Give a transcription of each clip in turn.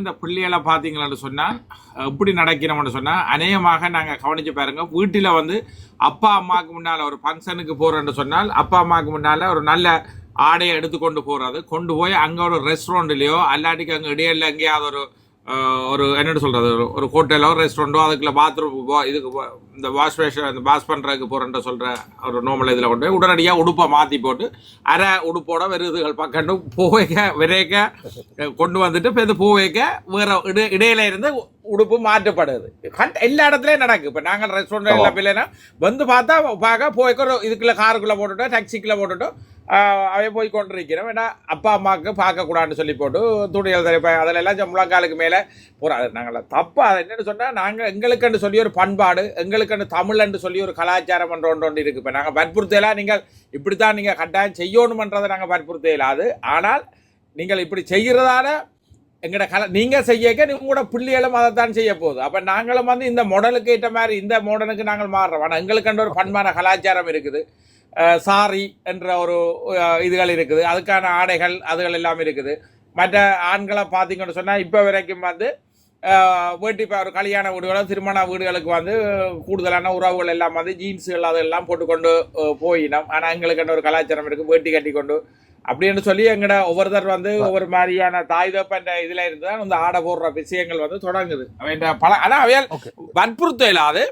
இந்த பிள்ளைகளை பார்த்தீங்களான்னு சொன்னால் எப்படி நடக்கிறோம்னு சொன்னால் அநேகமாக நாங்கள் கவனித்து பாருங்க வீட்டில் வந்து அப்பா அம்மாவுக்கு முன்னால் ஒரு ஃபங்க்ஷனுக்கு போகிறோன்னு சொன்னால் அப்பா அம்மாவுக்கு முன்னால் ஒரு நல்ல ஆடையை எடுத்து கொண்டு போகிறது கொண்டு போய் அங்கே ஒரு ரெஸ்டாரண்ட்லேயோ அல்லாட்டிக்கு அங்கே இடையில எங்கேயாவது ஒரு ஒரு என்னென்னு சொல்கிறது ஒரு ஒரு ஹோட்டலோ ரெஸ்டாரண்ட்டோ அதுக்குள்ள பாத்ரூம் இதுக்கு இந்த வாஷ் பேஷன் இந்த வாஷ் பண்ணுறதுக்கு போகிறேன்னு சொல்கிற ஒரு நோமல் இதில் கொண்டு போய் உடனடியாக உடுப்பை மாற்றி போட்டு அரை உடுப்போட விருதுகள் பக்கண்டு போவைக்க விரைக்க கொண்டு வந்துட்டு இப்போ இது போவைக்க வேற இட இடையில இருந்து உடுப்பு மாற்றப்படுது. கண்ட் எல்லா இடத்துலயும் நடக்கு. இப்போ நாங்கள் ரெஸ்டாரண்ட் எல்லாம் பிள்ளைனா வந்து பார்த்தா பார்க்க போய்க்க ஒரு இதுக்குள்ள காருக்குள்ளே போட்டுட்டோம் டாக்ஸிக்குள்ளே போட்டுட்டோம் அவைய போய் கொண்டிருக்கிறோம். ஏன்னா அப்பா அம்மாவுக்கு பார்க்கக்கூடாதுன்னு சொல்லி போட்டு துணிகள் தரைப்ப அதில் எல்லாம் முழங்காலுக்கு மேலே போகிற நாங்கள் தப்பா அது என்னன்னு சொன்னால் நாங்கள் எங்களுக்குன்னு சொல்லி ஒரு பண்பாடு எங்களுக்குன்னு தமிழ்ன்னு சொல்லி ஒரு கலாச்சாரம் ஒன்று ஒன்று ஒன்று இருக்குது இப்போ நாங்கள் வற்புறுத்தலாம் நீங்கள் இப்படி தான் நீங்கள் கட்டாயம் செய்யணுமன்றதை நாங்கள் வற்புறுத்த இயலாது ஆனால் நீங்கள் இப்படி செய்கிறதால எங்கட கல நீங்கள் செய்யக்க உங்களோட பிள்ளைகளும் அதை தான் செய்ய போகுது. அப்போ நாங்களும் வந்து இந்த மாடலுக்கு ஏற்ற மாதிரி இந்த மாடலுக்கு நாங்கள் மாறுறோம். ஆனால் எங்களுக்குன்ற ஒரு பண்பான கலாச்சாரம் இருக்குது. சாரி என்ற ஒரு இதுகள் இருக்குது. அதுக்கான ஆடைகள் அதுகள் எல்லாம் இருக்குது. மற்ற ஆண்களை பார்த்தீங்கன்னு சொன்னால் இப்போ வரைக்கும் வந்து அஹ், வேட்டி ஒரு கல்யாண வீடுகளோ திருமண வீடுகளுக்கு வந்து கூடுதலான உறவுகள் எல்லாம் வந்து ஜீன்ஸுகள் அதெல்லாம் போட்டுக்கொண்டு போயினோம். ஆனால் எங்களுக்குன்ற ஒரு கலாச்சாரம் இருக்குது வேட்டி கட்டி கொண்டு அப்படின்னு சொல்லி எங்கட ஒவ்வொருத்தர் வந்து ஒவ்வொரு மாதிரியான தாய் தப்பன்ற இதுல இருந்து தான் இந்த ஆடை போடுற விஷயங்கள் வந்து தொடங்குது. அவன் பல ஆனா அவையால். வற்புறுத்த இல்லாது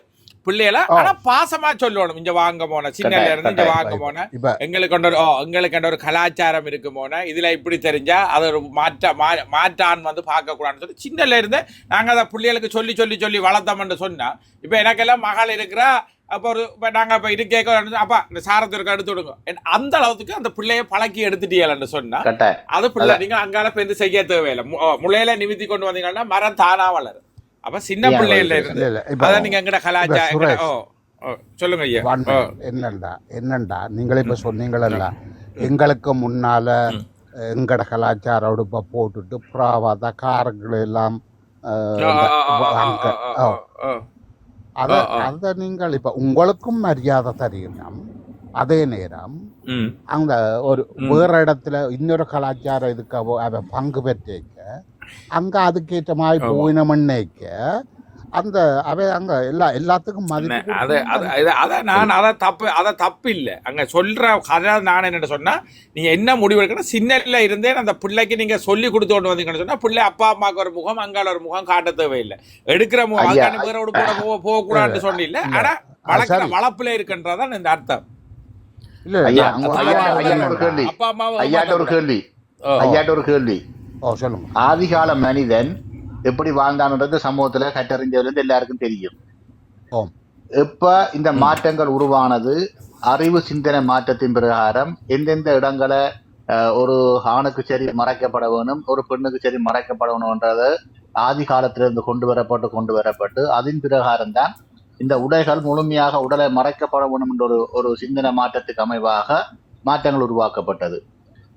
பிள்ளைகளை. ஆனா பாசமா சொல்லணும். இங்க வாங்க போன சின்னல இருந்து இங்க வாங்க போன எங்களுக்கு கொண்ட ஒரு- எங்களுக்கு ஒரு கலாச்சாரம் இருக்கு போன இதுல இப்படி தெரிஞ்சா அது ஒரு மாற்ற மாற்றான் வந்து பார்க்க கூடாதுன்னு சொல்லி சின்னல இருந்து நாங்க அதை பிள்ளைகளுக்கு சொல்லி சொல்லி சொல்லி வளர்த்தோம்னு சொன்னா இப்ப எனக்கெல்லாம் மகள் இருக்கிறா அப்போ ஒரு இப்போ நாங்கள் இப்போ இது கேட்க அப்பா இந்த சாரத்திற்கு எடுத்து விடுங்க அந்த அளவுக்கு அந்த பிள்ளைய பழக்கி எடுத்துட்டீங்கன்னு சொன்னா அது பிள்ளை நீங்க அங்கால போய் இருந்து செய்ய தேவையில்லை. முளையில நிமித்தி கொண்டு வந்தீங்கன்னா மரம் தானா வளரும். அப்ப சின்ன பிள்ளையில? இருந்து இப்ப- அதான் நீங்க எங்கட கலாச்சாரம் இப்ப சொல்லுங்க ஐயா. என்னண்டா என்னண்டா? நீங்களே இப்ப சொன்னீங்களல்ல எங்களுக்கு முன்னால எங்கட கலாச்சார உடுப்பை போட்டுட்டு புறாவாத காரங்கள் எல்லாம் அத. அத நீங்கள் இப்ப உங்களுக்கும் மரியாதை தெரியணும் அதே நேரம் அந்த ஒரு வேற இடத்துல இன்னொரு கலாச்சாரம் இதுக்கு அவ- அவ பங்கு பெற்றிருக்க அங்க அதுக்கேற்ற மாதிரி. போயினமன்னைக்க அந்த அவ அங்க எல்லா எல்லாத்துக்கும் மதிப்பு அது நான் அதை தப்பு அதை தப்பு இல்லை அங்க சொல்ற கதை நான் என்ன சொன்னா நீங்க என்ன முடிவு எடுக்கணும்? சின்னல இருந்தே அந்த பிள்ளைக்கு நீங்க சொல்லி கொடுத்து கொண்டு வந்தீங்கன்னு சொன்னா பிள்ளை அப்பா அம்மாவுக்கு ஒரு முகம் அங்கால ஒரு முகம் காட்ட தேவையில்லை. எடுக்கிற முகம் ஒரு கூட போக போக கூடாதுன்னு சொன்னில்ல. ஆனா வளர்க்கிற சரி. வளர்ப்புல இருக்கின்றதான் இந்த அர்த்தம். இல்ல ஐயா? ஒரு கேள்வி. ஐயாட்ட ஒரு கேள்வி. ஐயாட்ட ஒரு கேள்வி. ஆதிகால மனிதன் எப்படி வாழ்ந்தான்ன்றது சமூகத்துல கட்டறிஞ்சதுல இருந்து எல்லாருக்கும் தெரியும். எப்ப இந்த மாற்றங்கள் உருவானது அறிவு சிந்தனை மாற்றத்தின் பிரகாரம் எந்தெந்த இடங்களை ஒரு ஆணுக்கு சரி மறைக்கப்பட வேணும் ஒரு பெண்ணுக்கு சரி மறைக்கப்பட வேணும்ன்றது ஆதி காலத்திலிருந்து கொண்டு வரப்பட்டு கொண்டு வரப்பட்டு அதன் பிரகாரம் தான் இந்த உடைகள் முழுமையாக உடலை மறைக்கப்பட வேணும் என்ற ஒரு ஒரு சிந்தனை மாற்றத்துக்கு அமைவாக மாற்றங்கள் உருவாக்கப்பட்டது.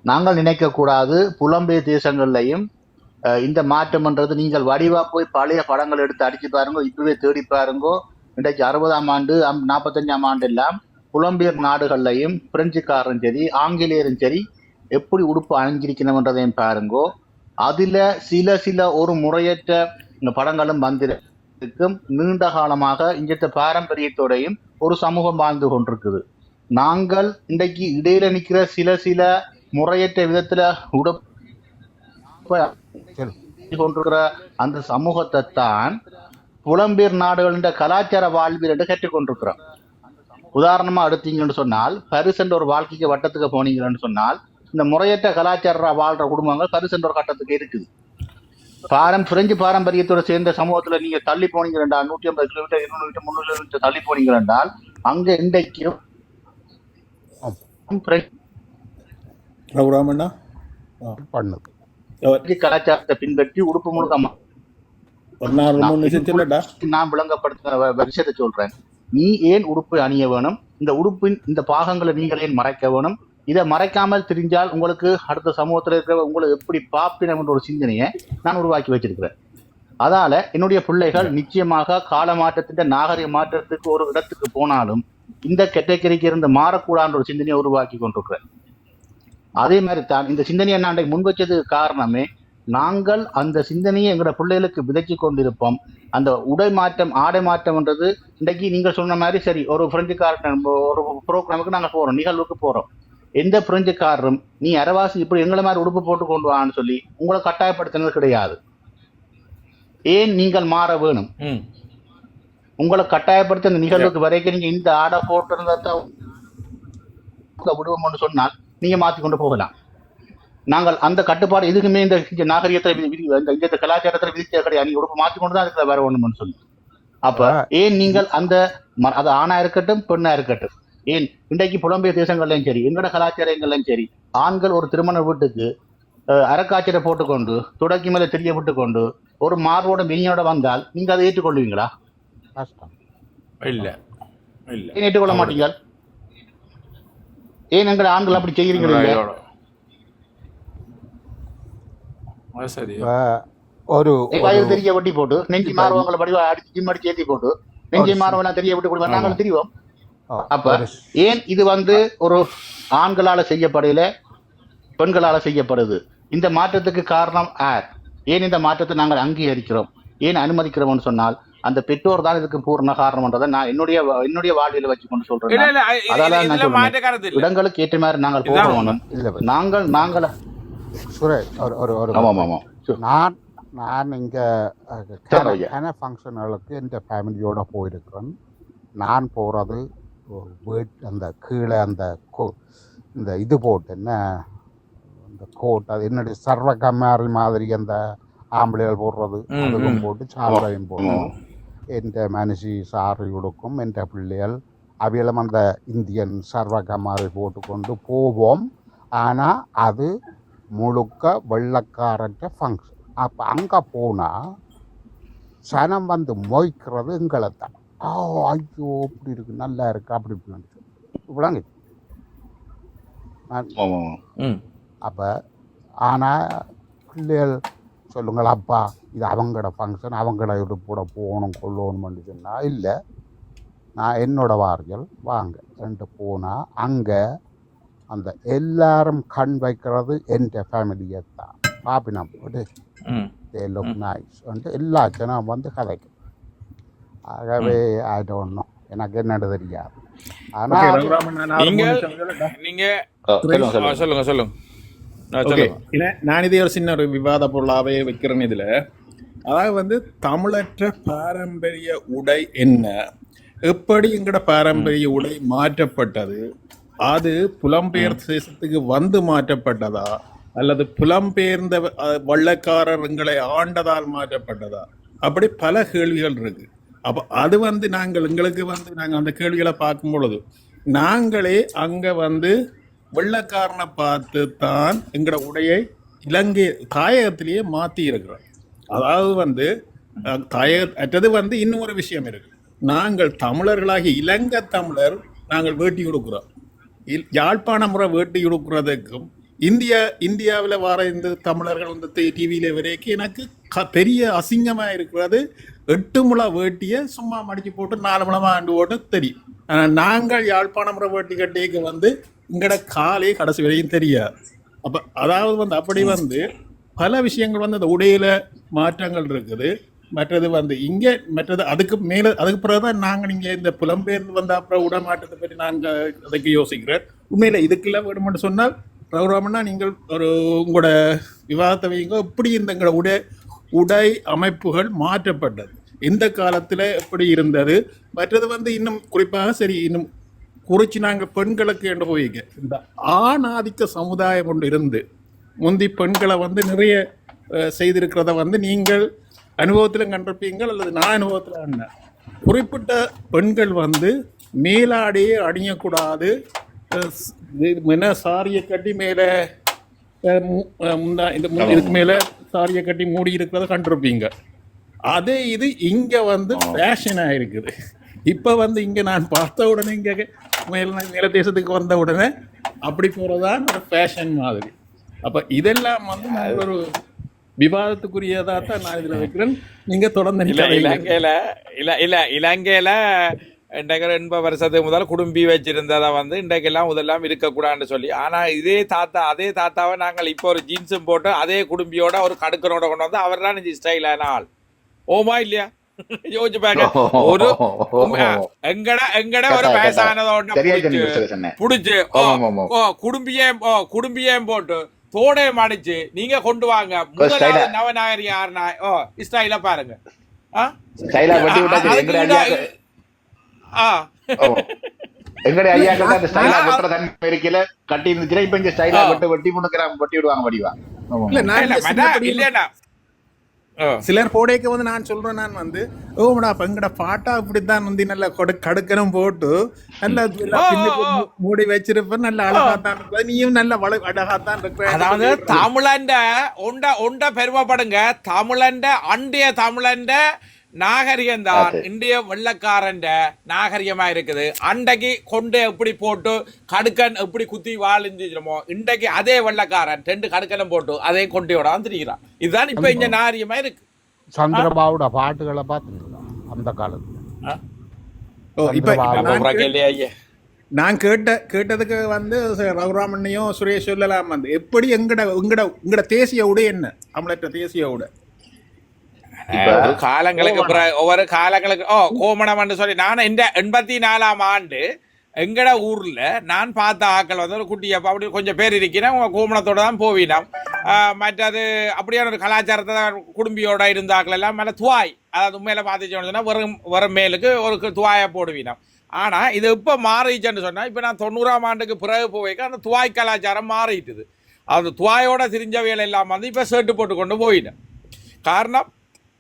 நாங்கள் நினைக்கக்கூடாது புலம்பெயர் தேசங்கள்லையும் இந்த மாற்றம்ன்றது நீங்கள் வடிவா போய் பழைய படங்கள் எடுத்து அடிச்சு பாருங்க இப்பவே தேடி பாருங்கோ. இன்றைக்கு அறுபதாம் ஆண்டு அம்- நாற்பத்தஞ்சாம் ஆண்டு எல்லாம் புலம்பெயர் நாடுகள்லையும் பிரெஞ்சுக்காரரும் சரி ஆங்கிலேயரும் சரி எப்படி உடுப்பு அணிஞ்சிருக்கணும்ன்றதையும் பாருங்கோ. அதுல சில சில ஒரு முறையற்ற படங்களும் வந்திருக்கும். நீண்ட காலமாக இங்கத்த பாரம்பரியத்தோடையும் ஒரு சமூகம் வாழ்ந்து கொண்டிருக்குது. நாங்கள் இன்றைக்கு இடையில நிற்கிற சில சில முறையற்ற விதத்துல உடப்ப கொண்டிருக்கிற அந்த சமூகத்தை தான் புலம்பெயர் நாடுகளின் கலாச்சார வாழ்வியல் என்று கற்றுக்கொண்டிருக்கிறோம். உதாரணமா எடுத்தீங்கன்னு சொன்னால் பரிசு என்ற ஒரு வாழ்க்கைக்கு வட்டத்துக்கு போனீங்கன்னு சொன்னால் இந்த முறையற்ற கலாச்சார வாழ்ற குடும்பங்கள் பரிசு என்ற ஒரு கட்டத்துக்கு இருக்குது. பாரம் பிரெஞ்சு பாரம்பரியத்தோட சேர்ந்த சமூகத்துல நீங்க தள்ளி போனீங்க என்றால் நூற்றி ஐம்பது கிலோமீட்டர் இருநூறு கிலோமீட்டர் முந்நூறு கிலோமீட்டர் தள்ளி போனீங்க என்றால் அங்க இன்றைக்கும் பண்ணுது கலாச்சாரத்தை பின்பற்றி உடுப்பு முழுக்க மா- ஒரு நாலு மூணு நிமிஷம் சொல்லட்டா நான் விளங்கப்படுத்த விஷயத்தை சொல்றேன். நீ ஏன் உடுப்பு அணிய வேணும்? இந்த உடுப்பின் இந்த பாகங்களை நீங்கள் ஏன் மறைக்க வேணும்? இதை மறைக்காமல் தெரிஞ்சால் உங்களுக்கு அடுத்த சமூகத்தில் இருக்கிற உங்களை எப்படி பாப்பினம் என்ற ஒரு சிந்தனையை நான் உருவாக்கி வச்சிருக்கிறேன். அதால என்னுடைய பிள்ளைகள் நிச்சயமாக கால மாற்றத்தின் நாகரிக மாற்றத்துக்கு ஒரு இடத்துக்கு போனாலும் இந்த கெட்டக்கரைக்கு இருந்து மாறக்கூடாதுன்ற ஒரு சிந்தனையை உருவாக்கி கொண்டிருக்கிறேன். அதே மாதிரி தான் இந்த சிந்தனையை நான் முன் வச்சதுக்கு காரணமே நாங்கள் அந்த சிந்தனையை எங்களோட பிள்ளைகளுக்கு விதைச்சு கொண்டிருப்போம். அந்த உடை மாற்றம் ஆடை மாற்றம்ன்றது இன்றைக்கு நீங்க சொன்ன மாதிரி சரி ஒரு பிரெஞ்சுக்காரன் ஒரு ப்ரோக்ராமுக்கு நாங்க போறோம் நிகழ்வுக்கு போறோம். எந்த பிரெஞ்சுக்காரரும் நீ அரவாசி இப்படி எங்களை மாதிரி உடுப்பு போட்டு கொண்டு வான்னு சொல்லி உங்களை கட்டாயப்படுத்தினது கிடையாது. ஏன் நீங்கள் மாற வேணும்? உங்களை கட்டாயப்படுத்தி அந்த நிகழ்வுக்கு வரைக்கும் நீங்க இந்த ஆடை போட்டிருந்தா விடுவோம்னு சொன்னால் நீங்க மாத்தி கொண்டு போகலாம். நாங்கள் அந்த கட்டுப்பாடு எதுக்குமே இந்த நாகரிகத்தை விதி- இந்த இந்த கலாச்சாரத்தை விதிக்க கிடையாது நீங்க உடுப்பு மாத்தி கொண்டு தான் அதுக்கு வேற ஒண்ணுன்னு சொல்லி அப்ப ஏன் நீங்கள் அந்த ம- அது ஆணா இருக்கட்டும் பெண்ணா இருக்கட்டும் ஏன் இன்றைக்கு புலம்பெயர் தேசங்கள்லயும் சரி எங்கட கலாச்சாரங்கள்லயும் சரி ஆண்கள் ஒரு திருமண வீட்டுக்கு அஹ், அரைக்காய்ச்சலை போட்டுக்கொண்டு தொடக்கி மேல தெரிய விட்டுக்கொண்டு ஒரு மார்போட மினியோட வந்தால் நீங்க அதை ஏற்றுக்கொள்வீங்களா? இல்ல. ஏன் ஏற்றுக்கொள்ள மாட்டீங்க ஏன் எங்கள் ஆண்கள் அப்படி இப்ப ஒரு வயது தெரிய வெட்டி போட்டு நெஞ்சு மாறுவங்களை படி அடிச்சு ஜிம் அடிச்சு ஏத்தி போட்டு நெஞ்சு மாறுவெல்லாம் தெரிய விட்டு கொடுப்போம் நாங்கள் தெரியும் அப்ப ஏன் இது வந்து ஒரு ஆண்களால செய்யப்படல பெண்களால செய்யப்படுது? இந்த மாற்றத்துக்கு காரணம் யார்? ஏன் இந்த மாற்றத்தை நாங்கள் அங்கீகரிக்கிறோம்? ஏன் அனுமதிக்கிறோம்னு சொன்னால் அந்த பெற்றோர் தான் இதுக்கு பூர்ண காரணம்ன்றதை நான் என்னுடைய என்னுடைய வாழ்வியல வச்சு கொண்டு சொல்றேன் அதால நான் இடங்களுக்கு ஏற்ற மாதிரி நாங்கள் போகணும். இல்ல நாங்கள் நாங்கள். சுரேஷ் ஒரு ஒரு ஒரு ஆமாம் ஆமாம் நான் நான் இங்கே ஃபங்க்ஷன்களுக்கு இந்த ஃபேமிலியோட போயிருக்கிறேன் நான் போகிறது வீட் அந்த கீழே அந்த கோ இந்த இது போட்டு என்ன இந்த கோட் அது என்னடி சர்வ கம்மாரி மாதிரி அந்த ஆம்பளைகள் போடுறது அதுக்கும். போட்டு சாம்பலையும் போடுறோம். என் மனுஷி சாரி உடுக்கும் என் பிள்ளைகள் அவையிலும் அந்த இந்தியன் சர்வகமாரி போட்டுக்கொண்டு போவோம். ஆனால் அது முழுக்க வெள்ளக்காரற்ற ஃபங்க்ஷன் அப்போ அங்கே போனால் சனம் வந்து மொய்க்கிறது எங்களை தான். ஓ ஐயோ இப்படி இருக்கு நல்லா இருக்கு அப்படி ஆமாம் ம். அப்போ ஆனால் பிள்ளைகள் சொல்லுங்கள் அப்பா இது அவங்களோட ஃபங்க்ஷன் அவங்களோட உடுப்போட போகணும் கொள்ளணும்னு சொன்னால் இல்லை நான் என்னோட வார்கள் வாங்க ரெண்டு போனால் அங்கே அந்த எல்லாரும் கண் வைக்கிறது எந்த ஃபேமிலியை தான். பாப்பினா போட்டு ம். தே லுக் நைஸ் வந்துட்டு எல்லா ஜனம் வந்து கதைக்கும். ஆகவே ஐ டோன்ட் நோ எனக்கு என்னது தெரியாது. ஆனால் நீங்கள் சொல்லட்டா? நீங்க சொல்லுங்க. ஓகே நான் இதே ஒரு சின்ன ஒரு விவாத பொருளாவே வைக்கிறேன் இதுல. அதாவது வந்து தமிழற்ற பாரம்பரிய உடை என்ன? எப்படி எங்கட பாரம்பரிய உடை மாற்றப்பட்டது? அது புலம்பெயர் தேசத்துக்கு வந்து மாற்றப்பட்டதா? அல்லது புலம்பெயர்ந்த வள்ளக்காரர் எங்களை ஆண்டதால் மாற்றப்பட்டதா? அப்படி பல கேள்விகள் இருக்கு. அப்ப அது வந்து நாங்கள் எங்களுக்கு வந்து நாங்கள் அந்த கேள்விகளை பார்க்கும் பொழுது நாங்களே அங்க வந்து வெள்ளக்காரனை பார்த்து தான் எங்களோட உடையை இலங்கை தாயகத்திலேயே மாற்றி இருக்கிறோம் அதாவது வந்து தாயக அற்றது வந்து இன்னொரு விஷயம் இருக்கு. நாங்கள் தமிழர்களாகி இலங்கை தமிழர் நாங்கள் வேட்டி கொடுக்குறோம் இல்- யாழ்ப்பாண முறை வேட்டி கொடுக்குறதுக்கும் இந்தியா இந்தியாவில் வர இந்த தமிழர்கள் வந்து டிவியில் வரைக்கும் எனக்கு க பெரிய அசிங்கமாக இருக்கிறது. எட்டு முளை வேட்டியை சும்மா மடிச்சு போட்டு நாலு முளமா ஆண்டு போட்டு தெரியும். நாங்கள் யாழ்ப்பாண முறை வேட்டி கட்டிக்கு வந்து எங்கட காலே கடைசி வரையும் தெரியாது அப்போ அதாவது வந்து அப்படி வந்து பல விஷயங்கள் வந்து அந்த உடையில மாற்றங்கள் இருக்குது. மற்றது வந்து இங்கே மற்றது அதுக்கு மேலே அதுக்கு பிறகு தான் நாங்கள் இங்கே இந்த புலம்பெயர்ந்து வந்த அப்புறம் உடமாற்றத்தை பற்றி நாங்கள் அதுக்கு யோசிக்கிறேன். உண்மையில் இதுக்கெல்லாம் வேணுமென்று சொன்னால் ரகுராமண்ணா நீங்கள் ஒரு உங்களோட விவாதத்தை வைங்க எப்படி இந்த எங்களோட உடை உடை அமைப்புகள் மாற்றப்பட்டது? எந்த காலத்தில் எப்படி இருந்தது? மற்றது வந்து இன்னும் குறிப்பாக சரி இன்னும் குறித்து நாங்கள் பெண்களுக்கு என்று போய்க்க இந்த ஆணாதிக்க சமுதாயம் கொண்டு இருந்து முந்தி பெண்களை வந்து நிறைய செய்திருக்கிறத வந்து நீங்கள் அனுபவத்தில் கண்டிருப்பீங்கள் அல்லது நான் அனுபவத்தில் கண்டேன் குறிப்பிட்ட பெண்கள் வந்து மேலாடையே அணியக்கூடாது. என்ன சாரியை கட்டி மேலே இந்த இதுக்கு மேலே சாரியை கட்டி மூடி இருக்கிறத கண்டிருப்பீங்க. அதே இது இங்க வந்து ஃபேஷன் ஆயிருக்குது. இப்ப வந்து இங்க நான் பார்த்த உடனே இங்க மேல மேல தேசத்துக்கு வந்த உடனே அப்படி போறதான் ஒரு ஃபேஷன் மாதிரி. அப்ப இதெல்லாம் வந்து நான் ஒரு விவாதத்துக்குரியதா தான் நான் இதுல வைக்கிறேன். நீங்க தொடர்ந்து. இலங்கையில இல்ல இல்ல இலங்கையில இன்றைக்கு எண்பது வருஷத்துக்கு முதல் குடும்பி வச்சிருந்ததை வந்து இன்றைக்கெல்லாம் முதல்லாம் இருக்கக்கூடாதுன்னு சொல்லி. ஆனால் இதே தாத்தா அதே தாத்தாவை நாங்கள் இப்போ ஒரு ஜீன்ஸும் போட்டு அதே குடும்பியோட ஒரு கடுக்கனோட கொண்டு வந்து அவர் தான் ஸ்டைலான ஆள் ஓமா இல்லையா? யோசிச்சு பாக்க ஒரு எங்கட எங்கட ஒரு வயசானதோட புடிச்சு, ஓ, குடும்பியம் போட்டு தோடையை மடிச்சு நீங்க கொண்டு வாங்க முதலாவது ஸ்டைலா. நவநாகரி யாருனா ஓ ஸ்டைல பாருங்க இதா- ஐயாக்கள் அந்த ஸ்டைலா. வெட்டுற தன்மை இருக்கல கட்டி இருந்துச்சுன்னா இப்ப இங்க ஸ்டைலா. வெட்டு வெட்டி முன்னுக்கிறாங்க வெட்டி விடுவாங்க வடிவா. இல்ல நான் இல்ல, இல்ல, சிலர் போடைக்கு வந்து நான் சொல்றேன் நான் வந்து அப்ப எங்கட பாட்டா இப்படித்தான் வந்து நல்ல கொடு கடுக்கணும் போட்டு நல்ல மூடி வச்சிருப்ப நல்ல அழகா தான் இருப்ப நீயும் நல்ல வள அழகா தான் அதாவது இருக்கிற தமிழண்ட உண்ட உண்ட பெருமைப்படுங்க. தமிழண்ட அண்டிய தமிழண்ட நாகரிகம் தான். இந்திய வெள்ளக்காரண்ட நாகரிகமா இருக்குது. அண்டைக்கு கொண்டு எப்படி போட்டு கடுக்கன் எப்படி குத்தி வாழ்ந்துமோ இன்றைக்கு அதே வெள்ளக்காரன் ரெண்டு கடுக்கனும் போட்டு அதே கொண்டையோட வந்துருக்கிறான் இதுதான் இப்ப இங்க நாகரிகமா இருக்கு. சந்திரபாபுட பாட்டுகளை பார்த்துருக்கோம் அந்த காலத்துல. நான் கேட்ட கேட்டதுக்கு வந்து ரகுராமண்ணையும் சுரேஷ் சொல்லலாம் வந்து. எப்படி எங்கட எங்கட உங்கட தேசிய உடை என்ன? தமிழற்ற தேசிய உடை. ஒரு காலங்களுக்கு ஒவ்வொரு காலங்களுக்கு ஓ கோமணம்னு சொல்லி. நான் இந்த எண்பத்தி நாலாம் ஆண்டு எங்கட ஊர்ல நான் பார்த்த ஆக்கள் வந்து ஒரு குட்டியப்பா அப்படி கொஞ்சம் பேர் இருக்கிறேன். உங்க கோமணத்தோட தான் போவினோம். மற்றது அப்படியான ஒரு கலாச்சாரத்தை தான் குடும்பியோட இருந்த ஆக்கள் எல்லாம். மேல துவாய் அதாவது உண்மையில பார்த்துச்சோன்னா வெறும் வெறும் மேலுக்கு ஒரு துவாயை போடுவினோம். ஆனா இது இப்ப மாறிச்சுன்னு சொன்னா இப்ப நான் தொண்ணூறாம் ஆண்டுக்கு பிறகு போய்க்க அந்த துவாய் கலாச்சாரம் மாறிட்டுது. அந்த துவாயோட திரிஞ்சவைகள் எல்லாம் வந்து இப்ப ஷர்ட் போட்டு கொண்டு போயிட்டேன் காரணம்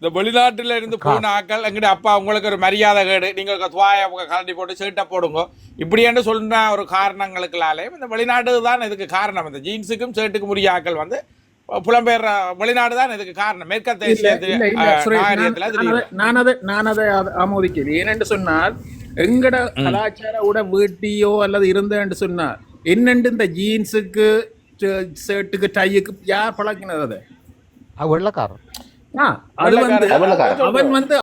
இந்த வெளிநாட்டுல இருந்து போன ஆக்கள் எங்கிட்ட அப்பா உங்களுக்கு ஒரு மரியாதை கேடு. நீங்க ஒரு துவாய கலட்டி போட்டு சீட்டை போடுங்க. இப்படி என்று சொல்ற ஒரு காரணங்களுக்குலாலே இந்த வெளிநாடு தான் இதுக்கு காரணம். இந்த ஜீன்ஸுக்கும் ஷர்ட்டுக்கும் உரிய ஆக்கள் வந்து புலம்பெயர் வெளிநாடு தான் இதுக்கு காரணம். மேற்கத்திய நான் அதை- நான் அதை ஆமோதிக்கிறேன். ஏனென்று சொன்னால் எங்கட கலாச்சார உட வீட்டியோ அல்லது இருந்தேன்னு சொன்னால் என்னென்று இந்த ஜீன்ஸுக்கு ஷர்ட்டுக்கு டையுக்கு யார் பழக்கினது அதை? வெள்ளக்காரன். அவன் வந்து